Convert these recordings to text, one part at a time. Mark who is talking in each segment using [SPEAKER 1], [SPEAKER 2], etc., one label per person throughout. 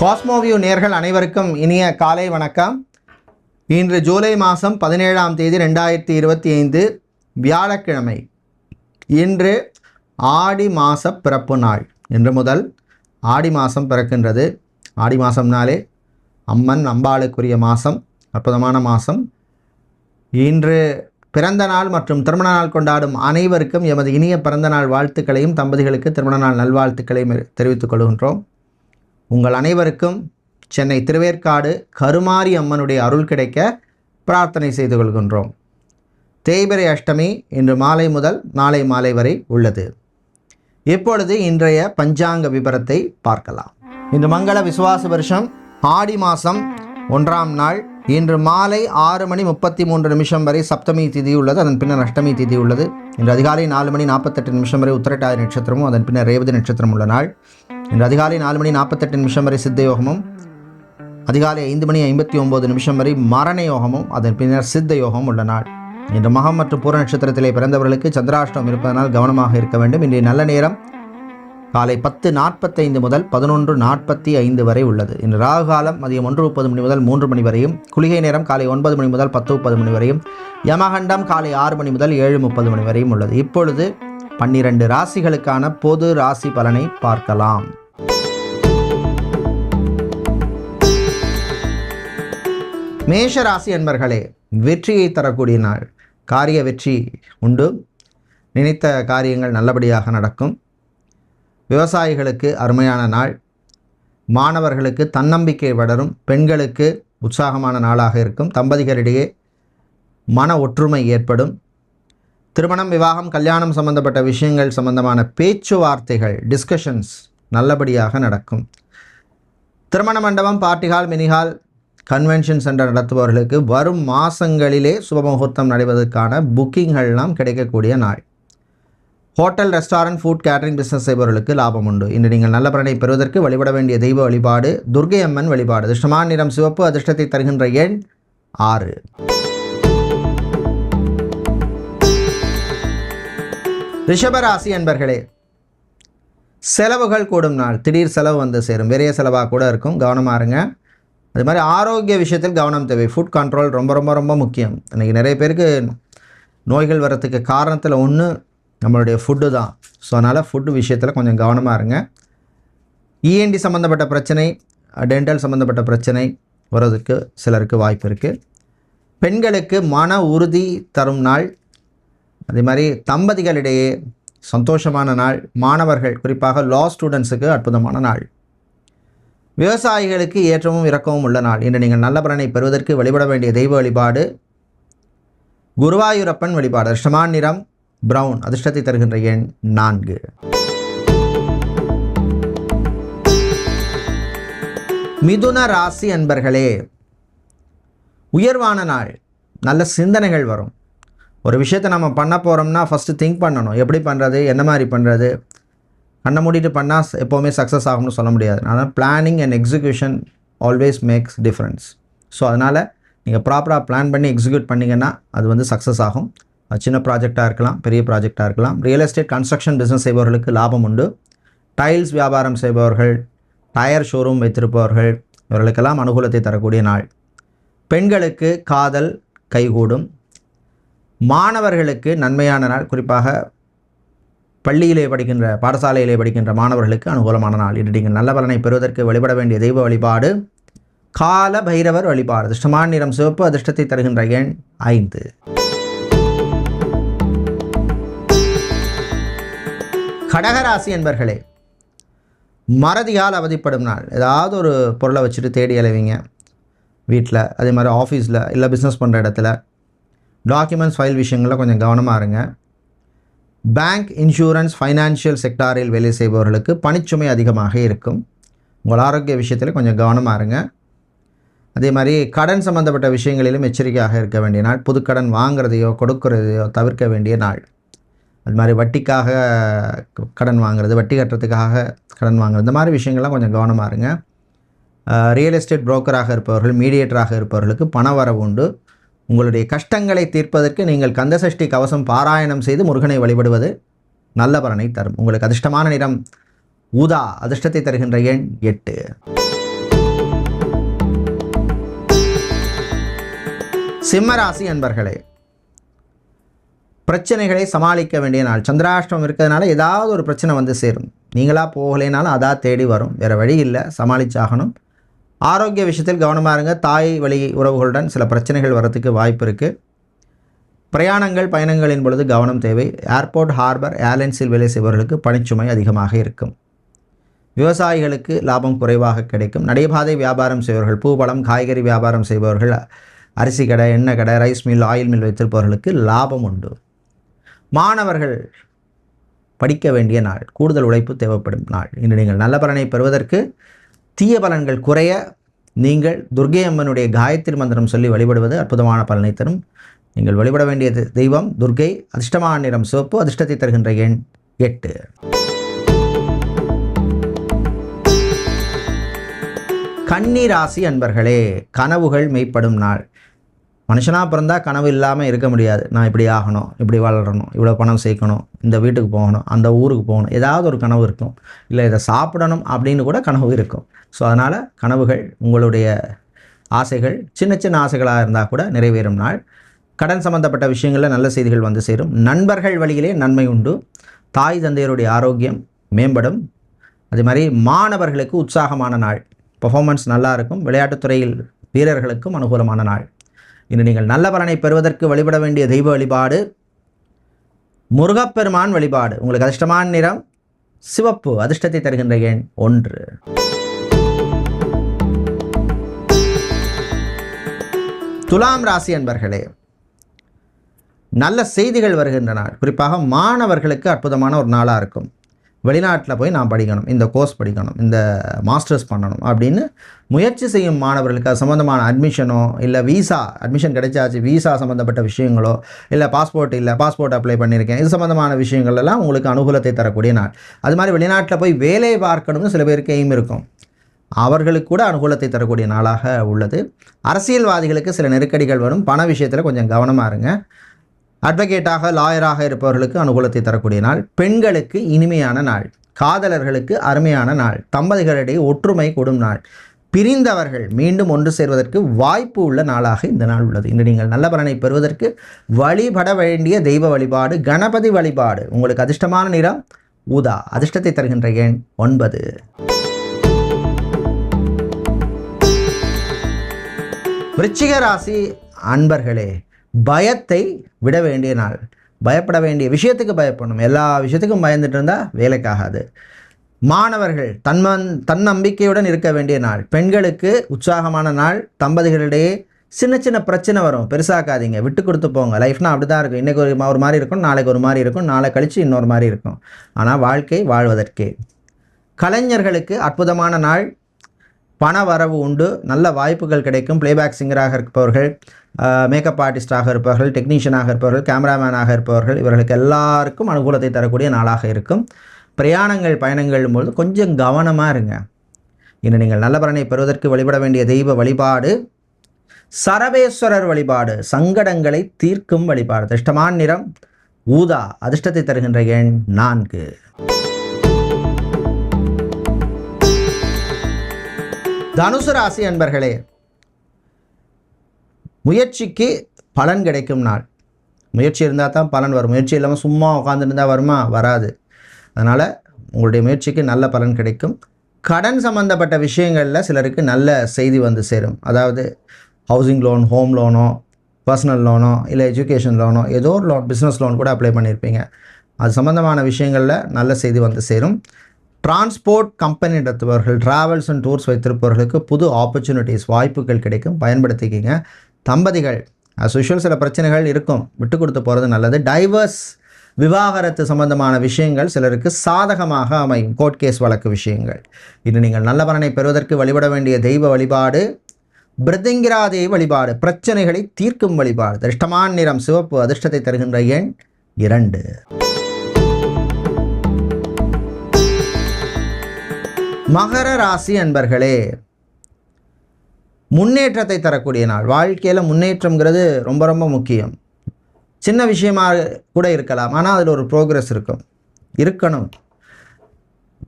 [SPEAKER 1] Cosmoview நேர்கள் அனைவருக்கும் இனிய காலை வணக்கம். இன்று ஜூலை மாதம் பதினேழாம் தேதி ரெண்டாயிரத்தி இருபத்தி ஐந்து வியாழக்கிழமை. இன்று ஆடி மாத பிறப்பு நாள். இன்று முதல் ஆடி மாதம் பிறக்கின்றது. ஆடி மாதம்னாலே அம்மன் அம்பாளுக்குரிய மாதம் அற்புதமான மாதம் இன்று பிறந்த நாள் மற்றும் திருமண நாள் கொண்டாடும் அனைவருக்கும் எமது இனிய பிறந்த நாள் வாழ்த்துக்களையும் தம்பதிகளுக்கு திருமண நாள் நல்வாழ்த்துக்களையும் தெரிவித்துக் கொள்கின்றோம். உங்கள் அனைவருக்கும் சென்னை திருவேற்காடு கருமாரி அம்மனுடைய அருள் கிடைக்க பிரார்த்தனை செய்து கொள்கின்றோம். தேய்பிரை அஷ்டமி இன்று மாலை முதல் நாளை மாலை வரை உள்ளது. இப்பொழுது இன்றைய பஞ்சாங்க விபரத்தை பார்க்கலாம். இன்று மங்கள விசுவாச வருஷம் ஆடி மாதம் ஒன்றாம் நாள். இன்று மாலை ஆறு மணி முப்பத்தி மூன்று நிமிஷம் வரை சப்தமி திதி உள்ளது. அதன் பின்னர் அஷ்டமி திதி உள்ளது. இன்று அதிகாலை நாலு மணி நாற்பத்தெட்டு நிமிஷம் வரை உத்திரட்டாதி நட்சத்திரமும் அதன் பின்னர் ரேவதி நட்சத்திரம் உள்ள நாள். இன்று அதிகாலை நாலு மணி நாற்பத்தெட்டு நிமிஷம் வரை சித்த யோகமும் அதிகாலை ஐந்து மணி ஐம்பத்தி ஒம்பது நிமிஷம் வரை மரண யோகமும் அதன் பின்னர் சித்த யோகமும் உள்ள நாள். இன்று மகம் மற்றும் பூர நட்சத்திரத்திலே பிறந்தவர்களுக்கு சந்திராஷ்டம் இருப்பதனால் கவனமாக இருக்க வேண்டும். இன்றைய நல்ல நேரம் காலை பத்து நாற்பத்தைந்து முதல் பதினொன்று நாற்பத்தி ஐந்து வரை உள்ளது. இன்று ராகு காலம் மதியம் ஒன்று முப்பது மணி முதல் மூன்று மணி வரையும் குளிகை நேரம் காலை ஒன்பது மணி முதல் பத்து முப்பது மணி வரையும் யமகண்டம் காலை ஆறு மணி முதல் ஏழு முப்பது மணி வரையும் உள்ளது. இப்பொழுது பன்னிரண்டு ராசிகளுக்கான பொது ராசி பலனை பார்க்கலாம். மேஷ ராசி வெற்றியை தரக்கூடிய நாள். காரிய வெற்றி உண்டு. நினைத்த காரியங்கள் நல்லபடியாக நடக்கும். விவசாயிகளுக்கு அருமையான நாள். மாணவர்களுக்கு தன்னம்பிக்கை வளரும். பெண்களுக்கு உற்சாகமான நாளாக இருக்கும். தம்பதிகளிடையே மன ஒற்றுமை ஏற்படும். திருமணம் விவாகம் கல்யாணம் சம்பந்தப்பட்ட விஷயங்கள் சம்பந்தமான பேச்சுவார்த்தைகள் டிஸ்கஷன்ஸ் நல்லபடியாக நடக்கும். திருமண மண்டபம் party hall mini hall convention center நடத்துபவர்களுக்கு வரும் மாதங்களிலே சுபமுகூர்த்தம் நடைவதற்கான புக்கிங்கள்லாம் கிடைக்கக்கூடிய நாள். Hotel restaurant food catering business செய்பவர்களுக்கு லாபம் உண்டு. இன்று நீங்கள் நல்ல பலனை பெறுவதற்கு வழிபட வேண்டிய தெய்வ வழிபாடு துர்கை அம்மன் வழிபாடு. அதிர்ஷ்டமான நிறம் சிவப்பு அதிர்ஷ்டத்தை தருகின்ற எண் ஆறு. ரிஷபராசி என்பர்களே செலவுகள் கூடும் நாள். திடீர் செலவு வந்து சேரும். பெரிய செலவாக கூட இருக்கும். கவனமாக இருங்க. அது மாதிரி ஆரோக்கிய விஷயத்தில் கவனம் தேவை. ஃபுட் கண்ட்ரோல் ரொம்ப ரொம்ப ரொம்ப முக்கியம். இன்றைக்கி நிறைய பேருக்கு நோய்கள் வர்றதுக்கு காரணத்தில் ஒன்று நம்மளுடைய ஃபுட்டு தான். ஸோ அதனால் ஃபுட்டு விஷயத்தில் கொஞ்சம் கவனமாக இருங்க. இஎன்டி சம்மந்தப்பட்ட பிரச்சனை டென்டல் சம்மந்தப்பட்ட பிரச்சனை வர்றதுக்கு சிலருக்கு வாய்ப்பு இருக்குது பெண்களுக்கு மன உறுதி தரும் நாள் அதே மாதிரி தம்பதிகளிடையே சந்தோஷமான நாள் மாணவர்கள் குறிப்பாக லா ஸ்டூடெண்ட்ஸுக்கு அற்புதமான நாள். விவசாயிகளுக்கு ஏற்றமும் இறக்கமும் உள்ள நாள். இன்று நீங்கள் நல்ல பலனை பெறுவதற்கு வழிபட வேண்டிய தெய்வ வழிபாடு குருவாயூரப்பன் வழிபாடு. அஷ்டமான் நிறம் பிரவுன் அதிர்ஷ்டத்தை தருகின்ற எண் நான்கு. மிதுன ராசி அன்பர்களே உயர்வான நாள். நல்ல சிந்தனைகள் வரும். ஒரு விஷயத்தை நம்ம பண்ண போகிறோம்னா ஃபஸ்ட்டு திங்க் பண்ணணும். எப்படி பண்ணுறது என்ன மாதிரி பண்ணுறது கண்ணை மூடிட்டு பண்ணால் எப்போவுமே சக்ஸஸ் ஆகும்னு சொல்ல முடியாது. ஆனால் planning and execution always makes difference so அதனால் நீங்கள் ப்ராப்பராக பிளான் பண்ணி எக்ஸிக்யூட் பண்ணிங்கன்னா அது வந்து சக்ஸஸ் ஆகும். சின்ன ப்ராஜெக்டாக இருக்கலாம் பெரிய ப்ராஜெக்டாக இருக்கலாம். ரியல் எஸ்டேட் கன்ஸ்ட்ரக்ஷன் பிஸ்னஸ் செய்பவர்களுக்கு லாபம் உண்டு. டைல்ஸ் வியாபாரம் செய்பவர்கள் டயர் ஷோரூம் வைத்திருப்பவர்கள் இவர்களுக்கெல்லாம் அனுகூலத்தை தரக்கூடிய நாள். பெண்களுக்கு காதல் கைகூடும். மாணவர்களுக்கு நன்மையான நாள் குறிப்பாக பள்ளியிலே படிக்கின்ற பாடசாலையிலே படிக்கின்ற மாணவர்களுக்கு அனுகூலமான நாள். இன்று நீங்கள் நல்ல பலனை பெறுவதற்கு வழிபட வேண்டிய தெய்வ வழிபாடு கால பைரவர் வழிபாடு. அதிர்ஷ்டமான நிறம் சிவப்பு அதிர்ஷ்டத்தை தருகின்ற எண் ஐந்து. கடகராசி என்பர்களே மறதியால் அவதிப்படும் நாள். ஏதாவது ஒரு பொருளை வச்சுட்டு தேடி அலைவீங்க. வீட்டில் அதே மாதிரி ஆஃபீஸில் இல்லை பிஸ்னஸ் பண்ணுற இடத்துல. டாக்குமெண்ட்ஸ் ஃபைல் விஷயங்களில் கொஞ்சம் கவனமாக இருங்க. பேங்க் இன்சூரன்ஸ் ஃபைனான்ஷியல் செக்டாரில் வேலை செய்பவர்களுக்கு பணிச்சுமை அதிகமாக இருக்கும். உங்கள் ஆரோக்கிய விஷயத்தில் கொஞ்சம் கவனமாக இருங்க. அதே மாதிரி கடன் சம்மந்தப்பட்ட விஷயங்களிலும் எச்சரிக்கையாக இருக்க வேண்டிய நாள் புதுக்கடன் வாங்குறதையோ கொடுக்கறதையோ தவிர்க்க வேண்டிய நாள். அது மாதிரி வட்டிக்காக கடன் வாங்குறது வட்டி கட்டுறதுக்காக கடன் வாங்குறது இந்த மாதிரி விஷயங்கள்லாம் கொஞ்சம் கவனமாக இருங்க. ரியல் எஸ்டேட் புரோக்கராக இருப்பவர்கள் மீடியேட்டராக இருப்பவர்களுக்கு பண வரவு உண்டு. உங்களுடைய கஷ்டங்களை தீர்ப்பதற்கு நீங்கள் கந்தசஷ்டி கவசம் பாராயணம் செய்து முருகனை வழிபடுவது நல்ல பலனை தரும். உங்களுக்கு அதிர்ஷ்டமான நிறம் ஊதா அதிர்ஷ்டத்தை தருகின்ற எண் எட்டு. சிம்மராசி அன்பர்களே பிரச்சனைகளை சமாளிக்க வேண்டிய நாள். சந்திராஷ்டமம் இருக்கிறதுனால ஏதாவது ஒரு பிரச்சனை வந்து சேரும். நீங்களாக போகலைனாலும் அதாக தேடி வரும். வேறு வழி இல்லை. சமாளிச்சாகணும். ஆரோக்கிய விஷயத்தில் கவனமாக இருங்க. தாய் வழி உறவுகளுடன் சில பிரச்சனைகள் வரத்துக்கு வாய்ப்பு இருக்குது பிரயாணங்கள் பயணங்களின் பொழுது கவனம் தேவை. ஏர்போர்ட் ஹார்பர் ஏர்லைன்ஸில் வேலை செய்பவர்களுக்கு பணிச்சுமை அதிகமாக இருக்கும். விவசாயிகளுக்கு லாபம் குறைவாக கிடைக்கும். நடைபாதை வியாபாரம் செய்பவர்கள் பூபழம் காய்கறி வியாபாரம் செய்பவர்கள் அரிசி கடை எண்ணெய் கடை ரைஸ் மில் ஆயில் மில் வைத்திருப்பவர்களுக்கு லாபம் உண்டு. மாணவர்கள் படிக்க வேண்டிய நாள் கூடுதல் உழைப்பு தேவைப்படும் நாள். இன்று நீங்கள் நல்ல பலனை பெறுவதற்கு தீய பலன்கள் குறைய நீங்கள் துர்கை அம்மனுடைய காயத்ரி மந்திரம் சொல்லி வழிபடுவது அற்புதமான பலனை தரும். நீங்கள் வழிபட வேண்டியது தெய்வம் துர்கை அதிர்ஷ்டமான நிறம் சிவப்பு அதிர்ஷ்டத்தை தருகின்ற எண் எட்டு. கன்னி ராசி அன்பர்களே கனவுகள் மெய்ப்படும் நாள். மனுஷனாக பிறந்தா கனவு இல்லாமல் இருக்க முடியாது. நான் இப்படி ஆகணும் இப்படி வளரணும் இவ்வளோ பணம் சேர்க்கணும் இந்த வீட்டுக்கு போகணும் அந்த ஊருக்கு போகணும் ஏதாவது ஒரு கனவு இருக்கும். இல்லை இதை சாப்பிடணும் அப்படின்னு கூட கனவு இருக்கும். ஸோ அதனால் கனவுகள் உங்களுடைய ஆசைகள் சின்ன சின்ன ஆசைகளாக இருந்தால் கூட நிறைவேறும் நாள். கடன் சம்பந்தப்பட்ட விஷயங்களில் நல்ல செய்திகள் வந்து சேரும். நண்பர்கள் வழியிலே நன்மை உண்டு. தாய் தந்தையருடைய ஆரோக்கியம் மேம்படும். அதே மாதிரி மாணவர்களுக்கு உற்சாகமான நாள். பர்ஃபார்மன்ஸ் நல்லா இருக்கும். விளையாட்டுத்துறையில் வீரர்களுக்கும் அனுகூலமான நாள். இன்று நீங்கள் நல்ல பலனை பெறுவதற்கு வழிபட வேண்டிய தெய்வ வழிபாடு முருகப்பெருமான் வழிபாடு. உங்களுக்கு அதிர்ஷ்டமான நிறம் சிவப்பு. அதிர்ஷ்டத்தை தருகின்ற எண் ஒன்று. துலாம் ராசி அன்பர்களே நல்ல செய்திகள் வருகின்ற நாள் குறிப்பாக மாணவர்களுக்கு அற்புதமான ஒரு நாளாக இருக்கும். வெளிநாட்டில் போய் நான் படிக்கணும் இந்த கோர்ஸ் படிக்கணும் இந்த மாஸ்டர்ஸ் பண்ணணும் அப்படின்னு முயற்சி செய்யும் மாணவர்களுக்கு அது சம்மந்தமான அட்மிஷனோ இல்லை விசா அட்மிஷன் கிடைச்சாச்சு வீசா சம்மந்தப்பட்ட விஷயங்களோ இல்லை பாஸ்போர்ட் இல்லை பாஸ்போர்ட் அப்ளை பண்ணியிருக்கேன் இது சம்மந்தமான விஷயங்கள் எல்லாம் உங்களுக்கு அனுகூலத்தை தரக்கூடிய நாள். அது மாதிரி வெளிநாட்டில் போய் வேலை பார்க்கணும்னு சில பேருக்கு எய்ம் இருக்கும். அவர்களுக்கு கூட அனுகூலத்தை தரக்கூடிய நாளாக உள்ளது. அரசியல்வாதிகளுக்கு சில நெருக்கடிகள் வரும். பண விஷயத்தில் கொஞ்சம் கவனமாக இருங்க. அட்வொகேட்டாக லாயராக இருப்பவர்களுக்கு அனுகூலத்தை தரக்கூடிய நாள். பெண்களுக்கு இனிமையான நாள். காதலர்களுக்கு அருமையான நாள். தம்பதிகளிடையே ஒற்றுமை கூடும் நாள். பிரிந்தவர்கள் மீண்டும் ஒன்று சேர்வதற்கு வாய்ப்பு உள்ள நாளாக இந்த நாள் உள்ளது. இன்று நீங்கள் நல்ல பலனை பெறுவதற்கு வழிபட வேண்டிய தெய்வ வழிபாடு கணபதி வழிபாடு. உங்களுக்கு அதிர்ஷ்டமான நிறம் ஊதா. அதிர்ஷ்டத்தை தருகின்ற எண் ஒன்பது. விருச்சிக ராசி அன்பர்களே பயத்தை விட வேண்டிய நாள். பயப்பட வேண்டிய விஷயத்துக்கு பயப்படணும். எல்லா விஷயத்துக்கும் பயந்துட்டு இருந்தால் வேலைக்காகாது. மாணவர்கள் தன்மன் தன்னம்பிக்கையுடன் இருக்க வேண்டிய நாள். பெண்களுக்கு உற்சாகமான நாள். தம்பதிகளிடையே சின்ன சின்ன பிரச்சனை வரும். பெருசாக்காதீங்க. விட்டு கொடுத்து போங்க. லைஃப்னால் அப்படி தான் இருக்கும். இன்றைக்கி ஒரு ஒரு மாதிரி இருக்கும். நாளைக்கு ஒரு மாதிரி இருக்கும். நாளை கழித்து இன்னொரு மாதிரி இருக்கும். ஆனால் வாழ்க்கை வாழ்வதற்கே. கலைஞர்களுக்கு அற்புதமான நாள். பண வரவு உண்டு. நல்ல வாய்ப்புகள் கிடைக்கும். பிளேபேக் சிங்கராக இருப்பவர்கள் மேக்கப் ஆர்டிஸ்டாக இருப்பவர்கள் டெக்னீஷியனாக இருப்பவர்கள் கேமராமேனாக இருப்பவர்கள் இவர்களுக்கு எல்லாருக்கும் அனுகூலத்தை தரக்கூடிய நாளாக இருக்கும். பிரயாணங்கள் பயணங்கள் பொழுது கொஞ்சம் கவனமாக இருங்க. இன்று நீங்கள் நல்ல பலனை பெறுவதற்கு வழிபட வேண்டிய தெய்வ வழிபாடு சரவேஸ்வரர் வழிபாடு சங்கடங்களை தீர்க்கும் வழிபாடு. அதிர்ஷ்டமான நிறம் ஊதா. அதிர்ஷ்டத்தை தருகின்ற எண் நான்கு. தனுசு ராசி அன்பர்களே முயற்சிக்கு பலன் கிடைக்கும் நாள். முயற்சி இருந்தால் தான் பலன் வரும். முயற்சி இல்லாமல் சும்மா உட்காந்துருந்தா வருமா? வராது. அதனால் உங்களுடைய முயற்சிக்கு நல்ல பலன் கிடைக்கும். கடன் சம்மந்தப்பட்ட விஷயங்களில் சிலருக்கு நல்ல செய்தி வந்து சேரும். அதாவது ஹவுசிங் லோன் ஹோம் லோனோ பர்சனல் லோனோ இல்லை எஜுகேஷன் லோனோ ஏதோ ஒரு லோன் பிஸ்னஸ் லோன் கூட அப்ளை பண்ணியிருப்பீங்க அது சம்மந்தமான விஷயங்களில் நல்ல செய்தி வந்து சேரும். டிரான்ஸ்போர்ட் கம்பெனி நடத்துபவர்கள் ட்ராவல்ஸ் அண்ட் டூர்ஸ் வைத்திருப்பவர்களுக்கு புது ஆப்பர்ச்சுனிட்டிஸ் வாய்ப்புகள் கிடைக்கும். பயன்படுத்திக்கிங்க. தம்பதிகள் as சில பிரச்சனைகள் இருக்கும். விட்டு கொடுத்து போகிறது நல்லது. டைவர்ஸ் விவாகரத்து சம்பந்தமான விஷயங்கள் சிலருக்கு சாதகமாக அமையும். கோர்ட் கேஸ் வழக்கு விஷயங்கள். இன்று நீங்கள் நல்ல பலனை பெறுவதற்கு வழிபட வேண்டிய தெய்வ வழிபாடு பிரதிங்கிராதே வழிபாடு பிரச்சனைகளை தீர்க்கும் வழிபாடு. அதிர்ஷ்டமான நிறம் சிவப்பு அதிர்ஷ்டத்தை தருகின்ற எண் இரண்டு. மகர ராசி அன்பர்களே முன்னேற்றத்தை தரக்கூடிய நாள். வாழ்க்கையில் முன்னேற்றம்ங்கிறது ரொம்ப ரொம்ப முக்கியம். சின்ன விஷயமா கூட இருக்கலாம் ஆனால் அதில் ஒரு ப்ரோக்ரஸ் இருக்கும். இருக்கணும்.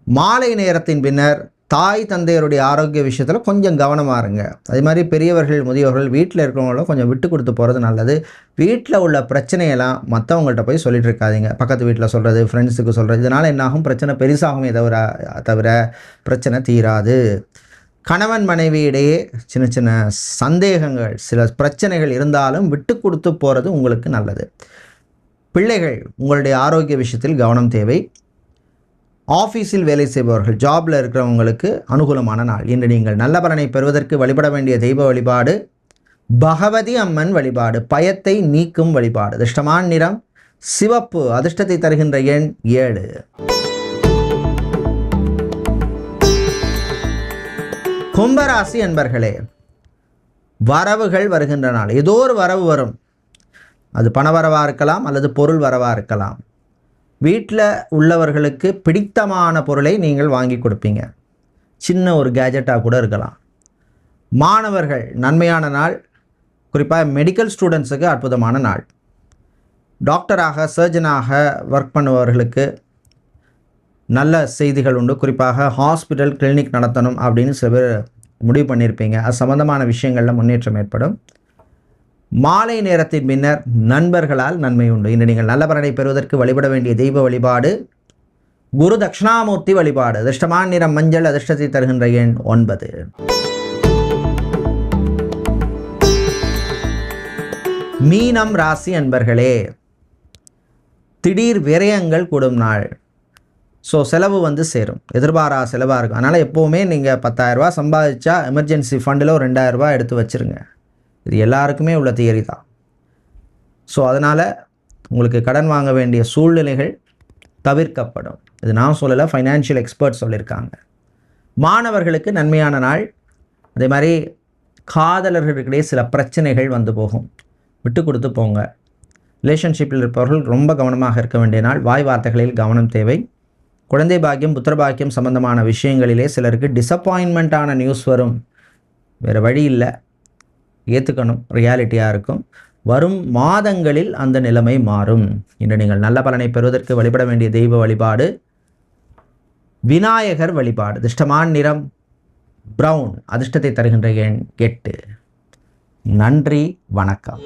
[SPEAKER 1] மாலை நேரத்தின் பின்னர் தாய் தந்தையருடைய ஆரோக்கிய விஷயத்தில் கொஞ்சம் கவனமாக இருங்க. அதே மாதிரி பெரியவர்கள் முதியவர்கள் வீட்டில் இருக்கிறவங்களும் கொஞ்சம் விட்டு கொடுத்து போகிறது நல்லது. வீட்டில் உள்ள பிரச்சனையெல்லாம் மற்றவங்கள்ட்ட போய் சொல்லிட்டு இருக்காதீங்க. பக்கத்து வீட்டில் சொல்கிறது ஃப்ரெண்ட்ஸுக்கு சொல்கிறது இதனால் என்னாகும்? பிரச்சனை பெருசாகுமே தவிர தவிர பிரச்சனை தீராது. கணவன் மனைவியிடையே சின்ன சின்ன சந்தேகங்கள் சில பிரச்சனைகள் இருந்தாலும் விட்டு கொடுத்து போகிறது உங்களுக்கு நல்லது. பிள்ளைகள் உங்களுடைய ஆரோக்கிய விஷயத்தில் கவனம் தேவை. ஆஃபீஸில் வேலை செய்பவர்கள் ஜாபில் இருக்கிறவங்களுக்கு அனுகூலமான நாள். இன்று நீங்கள் நல்ல பலனை பெறுவதற்கு வழிபட வேண்டிய தெய்வ வழிபாடு பகவதி அம்மன் வழிபாடு பயத்தை நீக்கும் வழிபாடு. அதிர்ஷ்டமான நிறம் சிவப்பு அதிர்ஷ்டத்தை தருகின்ற எண் ஏழு. கும்பராசி என்பர்களே வரவுகள் வருகின்ற நாள். ஏதோ ஒரு வரவு வரும். அது பணவரவாக இருக்கலாம் அல்லது பொருள் வரவாக இருக்கலாம். வீட்டில் உள்ளவர்களுக்கு பிடித்தமான பொருளை நீங்கள் வாங்கி கொடுப்பீங்க. சின்ன ஒரு கேஜெட்டாக கூட இருக்கலாம். மாணவர்கள் நன்மையான நாள். குறிப்பாக மெடிக்கல் ஸ்டூடெண்ட்ஸுக்கு அற்புதமான நாள். டாக்டராக சர்ஜனாக ஒர்க் பண்ணுபவர்களுக்கு நல்ல செய்திகள் உண்டு. குறிப்பாக ஹாஸ்பிட்டல் கிளினிக் நடத்தணும் அப்படின்னு சில பேர் முடிவு பண்ணியிருப்பீங்க. அது சம்மந்தமான விஷயங்களில் முன்னேற்றம் ஏற்படும். மாலை நேரத்தின் பின்னர் நண்பர்களால் நன்மை உண்டு. இன்று நீங்கள் நல்ல பலனை பெறுவதற்கு வழிபட வேண்டிய தெய்வ வழிபாடு குரு தட்சிணாமூர்த்தி வழிபாடு அதிர்ஷ்டமான நிறம் மஞ்சள் அதிர்ஷ்டத்தை தருகின்ற எண் ஒன்பது. மீனம் ராசி அன்பர்களே திடீர் விரயங்கள் கூடும் நாள். ஸோ செலவு வந்து சேரும். எதிர்பாரா செலவாக இருக்கும். அதனால் எப்போவுமே நீங்கள் பத்தாயிரரூபா சம்பாதிச்சா எமர்ஜென்சி ஃபண்டில் ஒரு ரெண்டாயிரரூபா எடுத்து வச்சுருங்க. இது எல்லாருக்குமே உள்ள தியரி தான். ஸோ அதனால் உங்களுக்கு கடன் வாங்க வேண்டிய சூழ்நிலைகள் தவிர்க்கப்படும். இது நான் சொல்லலை ஃபைனான்ஷியல் எக்ஸ்பர்ட் சொல்லியிருக்காங்க. மாணவர்களுக்கு நன்மையான நாள். அதே மாதிரி காதலர்களுக்கிடையே சில பிரச்சனைகள் வந்து போகும். விட்டு கொடுத்து போங்க. ரிலேஷன்ஷிப்பில் இருப்பவர்கள் ரொம்ப கவனமாக இருக்க வேண்டிய நாள். வாய் வார்த்தைகளில் கவனம் தேவை. குழந்தை பாக்கியம் புத்திர பாக்கியம் சம்பந்தமான விஷயங்களிலே சிலருக்கு டிசப்பாயின்மெண்ட்டான நியூஸ் வரும். வேறு வழி இல்லை. ஏற்றுக்கணும் ரியாலிட்டியாக இருக்கும். வரும் மாதங்களில் அந்த நிலைமை மாறும். இன்று நீங்கள் நல்ல பலனை பெறுவதற்கு வழிபட வேண்டிய தெய்வ வழிபாடு விநாயகர் வழிபாடு. அதிர்ஷ்டமான நிறம் ப்ரௌன் அதிர்ஷ்டத்தை தருகின்ற எண் எட்டு. நன்றி வணக்கம்.